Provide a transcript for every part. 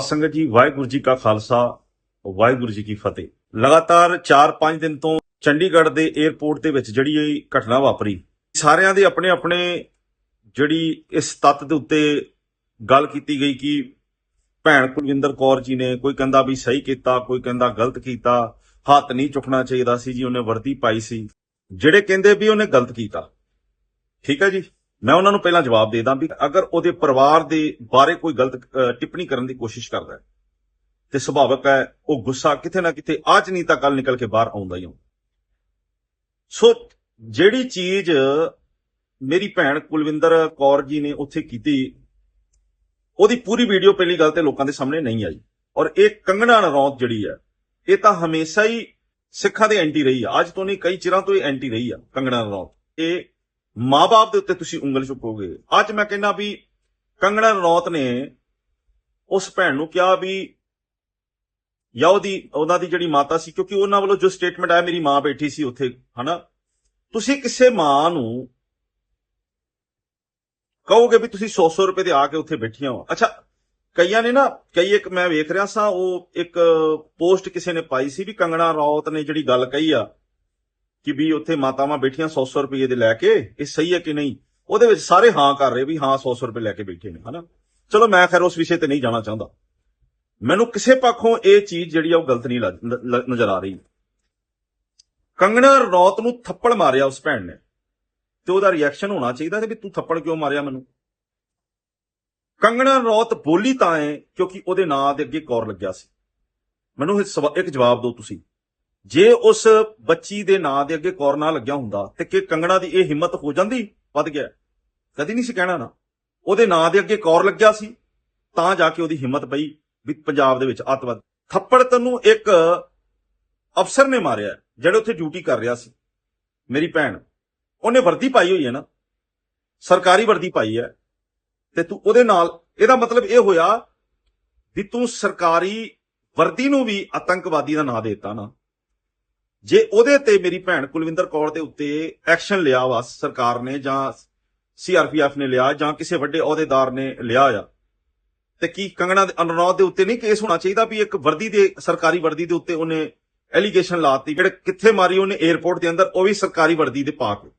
ਸੰਗਤ ਜੀ, ਵਾਹਿਗੁਰੂ ਜੀ ਕਾ ਖਾਲਸਾ, ਵਾਹਿਗੁਰੂ ਜੀ ਕੀ ਫਤਿਹ। ਲਗਾਤਾਰ 4-5 ਦਿਨ ਤੋਂ ਚੰਡੀਗੜ੍ਹ ਦੇ 에ਅਰਪੋਰਟ ਦੇ ਵਿੱਚ ਜਿਹੜੀ ਇਹ ਘਟਨਾ ਵਾਪਰੀ, ਸਾਰਿਆਂ ਦੇ ਆਪਣੇ ਆਪਣੇ ਜਿਹੜੀ ਇਸ ਤੱਤ ਦੇ ਉੱਤੇ ਗੱਲ ਕੀਤੀ ਗਈ ਕਿ ਭੈਣ ਕੁਲਵਿੰਦਰ ਕੌਰ ਜੀ ਨੇ ਕੋਈ ਕਹਿੰਦਾ ਵੀ ਸਹੀ ਕੀਤਾ, ਕੋਈ ਕਹਿੰਦਾ ਗਲਤ ਕੀਤਾ, ਹੱਥ ਨਹੀਂ ਚੁੱਕਣਾ ਚਾਹੀਦਾ ਸੀ ਜੀ, ਉਹਨੇ ਵਰਦੀ ਪਾਈ ਸੀ। ਜਿਹੜੇ ਕਹਿੰਦੇ ਵੀ ਉਹਨੇ ਗਲਤ ਕੀਤਾ। ਠੀਕ ਹੈ ਜੀ? ਮੈਂ ਉਹਨਾਂ ਨੂੰ ਪਹਿਲਾਂ ਜਵਾਬ ਦੇ ਦਾਂ ਵੀ ਅਗਰ ਉਹਦੇ ਪਰਿਵਾਰ ਦੇ ਬਾਰੇ ਕੋਈ ਗਲਤ ਟਿੱਪਣੀ ਕਰਨ ਦੀ ਕੋਸ਼ਿਸ਼ ਕਰਦਾ ਹੈ, ਤੇ ਸੁਭਾਵਕ ਹੈ ਉਹ ਗੁੱਸਾ ਕਿਤੇ ਨਾ ਕਿਤੇ ਅੱਜ ਨਹੀਂ ਤਾਂ ਕੱਲ ਨਿਕਲ ਕੇ ਬਾਹਰ ਆਉਂਦਾ ਹੀ ਆਉਂਦਾ। ਸੋ ਜਿਹੜੀ ਚੀਜ਼ ਮੇਰੀ ਭੈਣ ਕੁਲਵਿੰਦਰ ਕੌਰ ਜੀ ਨੇ ਉੱਥੇ ਕੀਤੀ, ਉਹਦੀ ਪੂਰੀ ਵੀਡੀਓ ਪਹਿਲੀ ਗੱਲ ਤੇ ਲੋਕਾਂ ਦੇ ਸਾਹਮਣੇ ਨਹੀਂ ਆਈ। ਔਰ ਇਹ ਕੰਗਣਾ ਨਰੌਤ ਜਿਹੜੀ ਹੈ, ਇਹ ਤਾਂ ਹਮੇਸ਼ਾ ਹੀ ਸਿੱਖਾਂ ਦੇ ਐਂਟੀ ਰਹੀ ਆ। ਅੱਜ ਤੋਂ ਨਹੀਂ, ਕਈ ਚਿਰਾਂ ਤੋਂ ਇਹ ਐਂਟੀ ਰਹੀ ਆ, ਕੰਗਣਾ ਨਰੌਤ ਇਹ ਮਾਪੇ ਦੇ ਉੱਤੇ ਤੁਸੀਂ ਉਂਗਲ ਚੁੱਕੋਗੇ। ਅੱਜ ਮੈਂ ਕਹਿੰਦਾ ਵੀ ਕੰਗਣਾ ਰਣੌਤ ਨੇ ਉਸ ਭੈਣ ਨੂੰ ਕਿਹਾ ਵੀ ਜਾਂ ਉਹਦੀ, ਉਹਨਾਂ ਦੀ ਜਿਹੜੀ ਮਾਤਾ ਸੀ, ਕਿਉਂਕਿ ਉਹਨਾਂ ਵੱਲੋਂ ਜੋ ਸਟੇਟਮੈਂਟ ਆਇਆ, ਮੇਰੀ ਮਾਂ ਬੈਠੀ ਸੀ ਉੱਥੇ, ਹਨਾ? ਤੁਸੀਂ ਕਿਸੇ ਮਾਂ ਨੂੰ ਕਹੋਗੇ ਵੀ ਤੁਸੀਂ 100-100 ਰੁਪਏ ਦੇ ਆ ਕੇ ਉੱਥੇ ਬੈਠੀਆਂ ਹੋ। ਅੱਛਾ, ਕਈਆਂ ਨੇ ਨਾ, ਕਈ ਇੱਕ ਮੈਂ ਵੇਖ ਰਿਹਾ ਸਾਂ, ਉਹ ਇੱਕ ਪੋਸਟ ਕਿਸੇ ਨੇ ਪਾਈ ਸੀ ਵੀ ਕੰਗਣਾ ਰੌਤ ਨੇ ਜਿਹੜੀ ਗੱਲ ਕਹੀ ਆ ਕਿ ਵੀ ਉੱਥੇ ਮਾਤਾਵਾਂ ਬੈਠੀਆਂ 100-100 ਰੁਪਏ ਦੇ ਲੈ ਕੇ, ਇਹ ਸਹੀ ਹੈ ਕਿ ਨਹੀਂ? ਉਹਦੇ ਵਿੱਚ ਸਾਰੇ ਹਾਂ ਕਰ ਰਹੇ ਵੀ ਹਾਂ 100-100 ਰੁਪਏ ਲੈ ਕੇ ਬੈਠੇ ਨੇ, ਹਨਾ? ਚਲੋ ਮੈਂ ਖੈਰ ਉਸ ਵਿਸ਼ੇ ਤੇ ਨਹੀਂ ਜਾਣਾ ਚਾਹੁੰਦਾ। ਮੈਨੂੰ ਕਿਸੇ ਪੱਖੋਂ ਇਹ ਚੀਜ਼ ਜਿਹੜੀ ਆ ਉਹ ਗਲਤ ਨਹੀਂ ਲੱਗ- ਨ- ਨਜ਼ਰ ਆ ਰਹੀ। ਕੰਗਣਾ ਰੌਤ ਨੂੰ ਥੱਪੜ ਮਾਰਿਆ ਉਸ ਭੈਣ ਨੇ। ਤੇ ਉਹਦਾ ਰਿਐਕਸ਼ਨ ਹੋਣਾ ਚਾਹੀਦਾ ਸੀ ਵੀ ਤੂੰ ਥੱਪੜ ਕਿਉਂ ਮਾਰਿਆ ਮੈਨੂੰ? ਕੰਗਣਾ ਰੌਤ ਬੋਲੀ ਤਾਂ ਹੈ ਕਿਉਂਕਿ ਉਹਦੇ ਨਾਂ ਦੇ ਅੱਗੇ ਕੌਰ ਲੱਗਿਆ ਸੀ। ਮੈਨੂੰ ਇੱਕ ਜਵਾਬ ਦਿਓ ਤੁਸੀਂ। ਜੇ ਉਸ ਬੱਚੀ ਦੇ ਨਾਂ ਦੇ ਅੱਗੇ ਕੌਰ ਨਾ ਲੱਗਿਆ ਹੁੰਦਾ ਤੇ ਕਿ ਕੰਗਣਾ ਦੀ ਇਹ ਹਿੰਮਤ ਹੋ ਜਾਂਦੀ, ਵੱਧ ਗਿਆ। ਕਦੀ ਨਹੀਂ ਸੀ ਕਹਿਣਾ ਨਾ। ਉਹਦੇ ਨਾਂ ਦੇ ਅੱਗੇ ਕੌਰ ਲੱਗਿਆ ਸੀ, ਤਾਂ ਜਾ ਕੇ ਉਹਦੀ ਹਿੰਮਤ ਪਈ ਵੀ ਪੰਜਾਬ ਦੇ ਵਿੱਚ ਅੱਤਵਾਦ। ਥੱਪੜ ਤੈਨੂੰ ਇੱਕ ਅਫਸਰ ਨੇ ਮਾਰਿਆ, ਜਿਹੜੇ ਉੱਥੇ ਡਿਊਟੀ ਕਰ ਰਿਹਾ ਸੀ। ਮੇਰੀ ਭੈਣ, ਉਹਨੇ ਵਰਦੀ ਪਾਈ ਹੋਈ ਹੈ ਨਾ। ਸਰਕਾਰੀ ਵਰਦੀ ਪਾਈ ਹੈ। ਤੇ ਤੂੰ ਉਹਦੇ ਨਾਲ, ਇਹਦਾ ਮਤਲਬ ਇਹ ਹੋਇਆ ਵੀ ਤੂੰ ਸਰਕਾਰੀ ਵਰਦੀ ਨੂੰ ਵੀ ਆਤੰਕਵਾਦੀ ਦਾ ਨਾਂ ਦੇਤਾ ਨਾ। ਜੇ ਉਹਦੇ ਤੇ ਮੇਰੀ ਭੈਣ ਕੁਲਵਿੰਦਰ ਕੌਰ ਦੇ ਉੱਤੇ ਐਕਸ਼ਨ ਲਿਆ ਵਾ, ਸਰਕਾਰ ਨੇ ਜਾਂ ਸੀਆਰਪੀਐਫ ਨੇ ਲਿਆ ਜਾਂ ਕਿਸੇ ਵੱਡੇ ਅਹੁਦੇਦਾਰ ਨੇ ਲਿਆ ਆ, ਤੇ ਕੀ ਕੰਗਣਾ ਦੇ ਅਨਰੌਤ ਦੇ ਉੱਤੇ ਨਹੀਂ ਕੇਸ ਹੋਣਾ ਚਾਹੀਦਾ ਵੀ ਇੱਕ ਵਰਦੀ ਦੇ, ਸਰਕਾਰੀ ਵਰਦੀ ਦੇ ਉੱਤੇ ਉਹਨੇ ਐਲੀਗੇਸ਼ਨ ਲਾਤੀ, ਜਿਹੜੇ ਕਿੱਥੇ ਮਾਰੀ ਉਹਨੇ 에ਅਰਪੋਰਟ ਦੇ ਅੰਦਰ, ਉਹ ਵੀ ਸਰਕਾਰੀ ਵਰਦੀ ਦੇ ਪਾ ਕੇ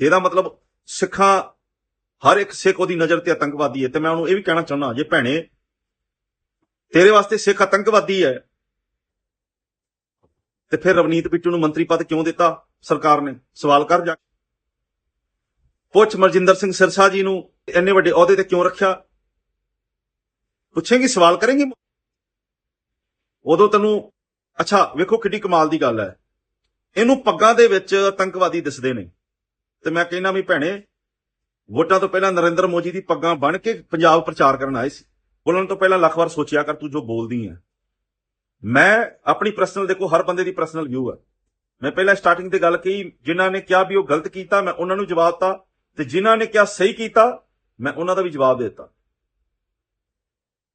ਤੇ ਇਹਦਾ ਮਤਲਬ ਸਿੱਖਾਂ, ਹਰ ਇੱਕ ਸਿੱਖ ਉਹਦੀ ਨਜ਼ਰ ਤੇ ਆਤੰਕਵਾਦੀ ਹੈ, ਤੇ ਮੈਂ ਉਹਨੂੰ ਇਹ ਵੀ ਕਹਿਣਾ ਚਾਹੁੰਦਾ, ਜੇ ਭੈਣੇ ਤੇਰੇ ਵਾਸਤੇ ਸਿੱਖ ਆਤੰਕਵਾਦੀ ਹੈ ਤੇ ਫਿਰ ਰਵਨੀਤ ਬਿੱਟੂ ਨੂੰ ਮੰਤਰੀ ਪਦ ਕਿਉਂ ਦਿੱਤਾ? ਸਰਕਾਰ ਨੇ। ਸਵਾਲ ਕਰ ਜਾ ਪੁੱਛ ਮਰਜਿੰਦਰ ਸਿੰਘ ਸਿਰਸਾ ਜੀ ਨੂੰ ਇੰਨੇ ਵੱਡੇ ਅਹੁਦੇ ਤੇ ਕਿਉਂ ਰੱਖਿਆ? ਪੁੱਛੇਗੀ, ਸਵਾਲ ਕਰੇਗੀ? ਉਦੋਂ ਤੈਨੂੰ, ਅੱਛਾ, ਵੇਖੋ ਕਿੱਡੀ ਕਮਾਲ ਦੀ ਗੱਲ ਹੈ। ਇਹਨੂੰ ਪੱਗਾਂ ਦੇ ਵਿੱਚ ਆਤੰਕਵਾਦੀ ਦਿਸਦੇ ਨੇ। ਤੇ ਮੈਂ ਕਹਿੰਦਾ ਵੀ ਭੈਣੇ, ਵੋਟਾਂ ਤੋਂ ਪਹਿਲਾਂ ਨਰਿੰਦਰ ਮੋਦੀ ਦੀ ਪੱਗਾਂ ਬਣ ਕੇ ਪੰਜਾਬ ਪ੍ਰਚਾਰ ਕਰਨ ਆਏ ਸੀ। ਬੋਲਣ ਤੋਂ ਪਹਿਲਾਂ ਲੱਖ ਵਾਰ ਸੋਚਿਆ ਕਰ ਤੂੰ ਜੋ ਬੋਲਦੀ ਹੈ। ਮੈਂ ਆਪਣੀ ਪਰਸਨਲ ਦੇਖੋ, ਹਰ ਬੰਦੇ ਦੀ ਪਰਸਨਲ ਵਿਊ ਹੈ ਮੈਂ ਪਹਿਲਾਂ ਸਟਾਰਟਿੰਗ ਤੇ ਗੱਲ ਕਹੀ, ਜਿਨ੍ਹਾਂ ਨੇ ਕਿਹਾ ਵੀ ਉਹ ਗਲਤ ਕੀਤਾ, ਮੈਂ ਉਹਨਾਂ ਨੂੰ ਜਵਾਬ ਦਿੱਤਾ। ਤੇ ਜਿਨ੍ਹਾਂ ਨੇ ਕਿਹਾ ਸਹੀ ਕੀਤਾ, ਮੈਂ ਉਹਨਾਂ ਦਾ ਵੀ ਜਵਾਬ ਦਿੱਤਾ।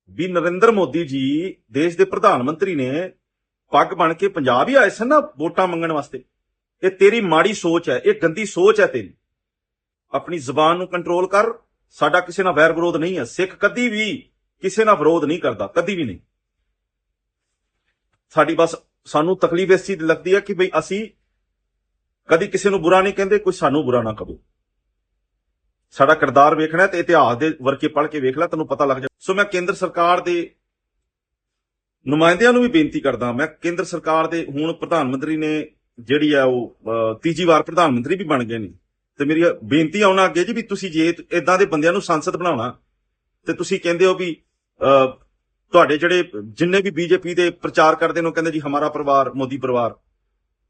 ਵੀ ਨਰਿੰਦਰ ਮੋਦੀ ਜੀ ਦੇਸ਼ ਦੇ ਪ੍ਰਧਾਨ ਮੰਤਰੀ ਨੇ ਪੱਗ ਬਣ ਕੇ ਪੰਜਾਬ ਹੀ ਆਏ ਸਨ ਨਾ ਵੋਟਾਂ ਮੰਗਣ ਵਾਸਤੇ। ਇਹ ਤੇਰੀ ਮਾੜੀ ਸੋਚ ਹੈ, ਇਹ ਗੰਦੀ ਸੋਚ ਹੈ ਤੇਰੀ। ਆਪਣੀ ਜ਼ੁਬਾਨ ਨੂੰ ਕੰਟਰੋਲ ਕਰ, ਸਾਡਾ ਕਿਸੇ ਨਾਲ ਵੈਰ ਵਿਰੋਧ ਨਹੀਂ ਹੈ। ਸਿੱਖ ਕਦੀ ਵੀ ਕਿਸੇ ਨਾਲ ਵਿਰੋਧ ਨਹੀਂ ਕਰਦਾ, ਕਦੀ ਵੀ ਨਹੀਂ। ਸਾਡੀ ਬਸ ਸਾਨੂੰ ਤਕਲੀਫ ਇਸ ਚੀਜ਼ ਦੀ ਲੱਗਦੀ ਹੈ ਕਿ ਭਈ ਅਸੀਂ ਕਦੀ ਕਿਸੇ ਨੂੰ ਬੁਰਾ ਨਹੀਂ ਕਹਿੰਦੇ ਕੋਈ ਸਾਨੂੰ ਬੁਰਾ ਨਾ ਕਹੇ। ਸਾਡਾ ਕਿਰਦਾਰ ਵੇਖਣਾ ਤੇ ਇਤਿਹਾਸ ਦੇ ਵਰਕੇ ਪੜ੍ਹ ਕੇ ਵੇਖ ਲੈ ਤੈਨੂੰ ਪਤਾ ਲੱਗ ਜਾ। ਸੋ ਮੈਂ ਕੇਂਦਰ ਸਰਕਾਰ ਦੇ ਨੁਮਾਇੰਦਿਆਂ ਨੂੰ ਵੀ ਬੇਨਤੀ ਕਰਦਾ ਮੈਂ ਕੇਂਦਰ ਸਰਕਾਰ ਦੇ ਹੁਣ ਪ੍ਰਧਾਨ ਮੰਤਰੀ ਨੇ ਜਿਹੜੀ ਆ ਉਹ ਤੀਜੀ ਵਾਰ ਪ੍ਰਧਾਨ ਮੰਤਰੀ ਵੀ ਬਣ ਗਏ ਨੇ। ਤੇ ਮੇਰੀ ਬੇਨਤੀ ਆਉਣਾ ਅੱਗੇ ਜੀ ਵੀ ਤੁਸੀਂ ਜੇ ਇਦਾਂ ਦੇ ਬੰਦਿਆਂ ਨੂੰ ਸੰਸਦ ਬਣਾਉਣਾ ਤੇ ਤੁਸੀਂ ਕਹਿੰਦੇ ਹੋ ਵੀ ਅਹ, ਤੁਹਾਡੇ ਜਿਹੜੇ ਜਿੰਨੇ ਵੀ ਬੀਜੇਪੀ ਦੇ ਪ੍ਰਚਾਰ ਕਰਦੇ ਨੇ, ਉਹ ਕਹਿੰਦੇ ਜੀ ਹਮਾਰਾ ਪਰਿਵਾਰ, ਮੋਦੀ ਪਰਿਵਾਰ।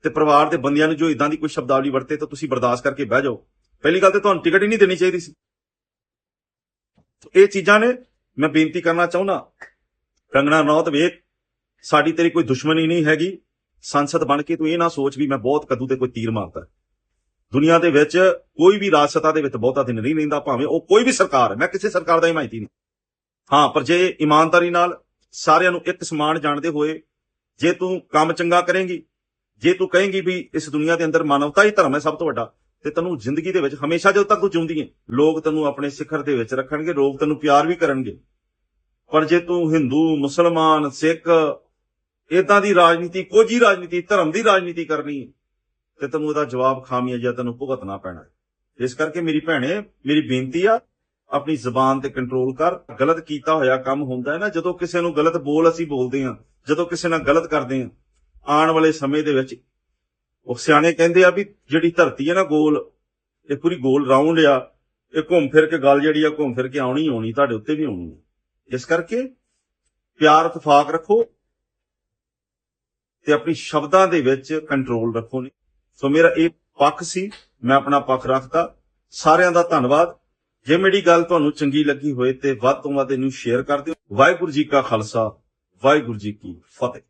ਤੇ ਪਰਿਵਾਰ ਦੇ ਬੰਦਿਆਂ ਨੂੰ ਜੋ ਇਦਾਂ ਦੀ ਕੋਈ ਸ਼ਬਦਾਵਲੀ ਵਰਤੇ ਤਾਂ ਤੁਸੀਂ ਬਰਦਾਸ਼ਤ ਕਰਕੇ ਬਹਿ ਜਾਓ। ਪਹਿਲੀ ਗੱਲ ਤੇ ਤੁਹਾਨੂੰ ਟਿਕਟ ਹੀ ਨਹੀਂ ਦੇਣੀ ਚਾਹੀਦੀ ਸੀ। ਇਹ ਚੀਜ਼ਾਂ ਨੇ, ਮੈਂ ਬੇਨਤੀ ਕਰਨਾ ਚਾਹੁੰਦਾ। ਕੰਗਣਾ ਨੌਤ ਵੇਖ, ਸਾਡੀ ਤੇਰੀ ਕੋਈ ਦੁਸ਼ਮਣੀ ਨਹੀਂ ਹੈਗੀ। ਸੰਸਦ ਬਣ ਕੇ ਤੂੰ ਇਹ ਨਾ ਸੋਚ ਵੀ ਮੈਂ ਬਹੁਤ ਕੱਦੂ ਤੇ ਕੋਈ ਤੀਰ ਮਾਰਦਾ। ਦੁਨੀਆ ਦੇ ਵਿੱਚ ਕੋਈ ਵੀ ਰਾਜ ਸਤਾ ਦੇ ਵਿੱਚ ਬਹੁਤਾ ਦਿਨ ਨਹੀਂ ਰਹਿੰਦਾ ਭਾਵੇਂ ਉਹ ਕੋਈ ਵੀ ਸਰਕਾਰ ਹੈ। ਮੈਂ ਕਿਸੇ ਸਰਕਾਰ ਦਾ ਹਿਮਾਇਤੀ ਨਹੀਂ। ਹਾਂ ਪਰ ਜੇ ਇਮਾਨਦਾਰੀ ਨਾਲ ਸਾਰਿਆਂ ਨੂੰ ਇੱਕ ਸਮਾਨ ਜਾਣਦੇ ਹੋਏ ਜੇ ਤੂੰ ਕੰਮ ਚੰਗਾ ਕਰੇਂਗੀ ਜੇ ਤੂੰ ਕਹੇਂਗੀ ਵੀ ਇਸ ਦੁਨੀਆ ਦੇ ਅੰਦਰ ਮਾਨਵਤਾ ਹੀ ਧਰਮ ਹੈ ਸਭ ਤੋਂ ਵੱਡਾ ਤੇ ਤੈਨੂੰ ਜ਼ਿੰਦਗੀ ਦੇ ਵਿੱਚ ਹਮੇਸ਼ਾ ਜਦੋਂ ਤੱਕ ਤੂੰ ਜਿਉਂਦੀ ਹੈ ਲੋਕ ਤੈਨੂੰ ਆਪਣੇ ਸਿਖਰ ਦੇ ਵਿੱਚ ਰੱਖਣਗੇ ਲੋਕ ਤੈਨੂੰ ਪਿਆਰ ਵੀ ਕਰਨਗੇ। ਪਰ ਜੇ ਤੂੰ ਹਿੰਦੂ ਮੁਸਲਮਾਨ ਸਿੱਖ ਇਦਾਂ ਦੀ ਰਾਜਨੀਤੀ ਕੋਝੀ ਰਾਜਨੀਤੀ ਧਰਮ ਦੀ ਰਾਜਨੀਤੀ ਕਰਨੀ ਹੈ, ਤੇ ਤੈਨੂੰ ਉਹਦਾ ਜਵਾਬ ਖਾਮਿਆਜਾ ਤੈਨੂੰ ਭੁਗਤਣਾ ਪੈਣਾ ਇਸ ਕਰਕੇ ਮੇਰੀ ਭੈਣੇ ਮੇਰੀ ਬੇਨਤੀ ਆ ਆਪਣੀ ਜ਼ੁਬਾਨ ਤੇ ਕੰਟਰੋਲ ਕਰ। ਗਲਤ ਕੀਤਾ ਹੋਇਆ ਕੰਮ ਹੁੰਦਾ ਹੈ ਨਾ, ਜਦੋਂ ਕਿਸੇ ਨੂੰ ਗਲਤ ਬੋਲ ਅਸੀਂ ਬੋਲਦੇ ਹਾਂ, ਜਦੋਂ ਕਿਸੇ ਨਾਲ ਗਲਤ ਕਰਦੇ ਹਾਂ, ਆਉਣ ਵਾਲੇ ਸਮੇਂ ਦੇ ਵਿੱਚ ਉਹ ਸਿਆਣੇ ਕਹਿੰਦੇ ਆ ਵੀ ਜਿਹੜੀ ਧਰਤੀ ਹੈ ਨਾ ਗੋਲ, ਇਹ ਪੂਰੀ ਗੋਲ ਰਾਉਂਡ ਆ, ਇਹ ਘੁੰਮ ਫਿਰ ਕੇ ਗੱਲ ਜਿਹੜੀ ਆ ਘੁੰਮ ਫਿਰ ਕੇ ਆਉਣੀ ਆਉਣੀ, ਤੁਹਾਡੇ ਉੱਤੇ ਵੀ ਆਉਣੀ ਹੈ। ਇਸ ਕਰਕੇ ਪਿਆਰ, ਇਤਫਾਕ ਰੱਖੋ ਤੇ ਆਪਣੀ ਸ਼ਬਦਾਂ ਦੇ ਵਿੱਚ ਕੰਟਰੋਲ ਰੱਖੋ। ਸੋ ਮੇਰਾ ਇਹ ਪੱਖ ਸੀ, ਮੈਂ ਆਪਣਾ ਪੱਖ ਰੱਖਦਾ ਸਾਰਿਆਂ ਦਾ ਧੰਨਵਾਦ। ਜੇ ਮੇਰੀ ਗੱਲ ਤੁਹਾਨੂੰ ਚੰਗੀ ਲੱਗੀ ਹੋਵੇ ਤੇ ਵੱਧ ਤੋਂ ਵੱਧ ਇਹਨੂੰ ਸ਼ੇਅਰ ਕਰ ਦਿਓ। ਵਾਹਿਗੁਰੂ ਜੀ ਕਾ ਖਾਲਸਾ, ਵਾਹਿਗੁਰੂ ਜੀ ਕੀ ਫਤਿਹ।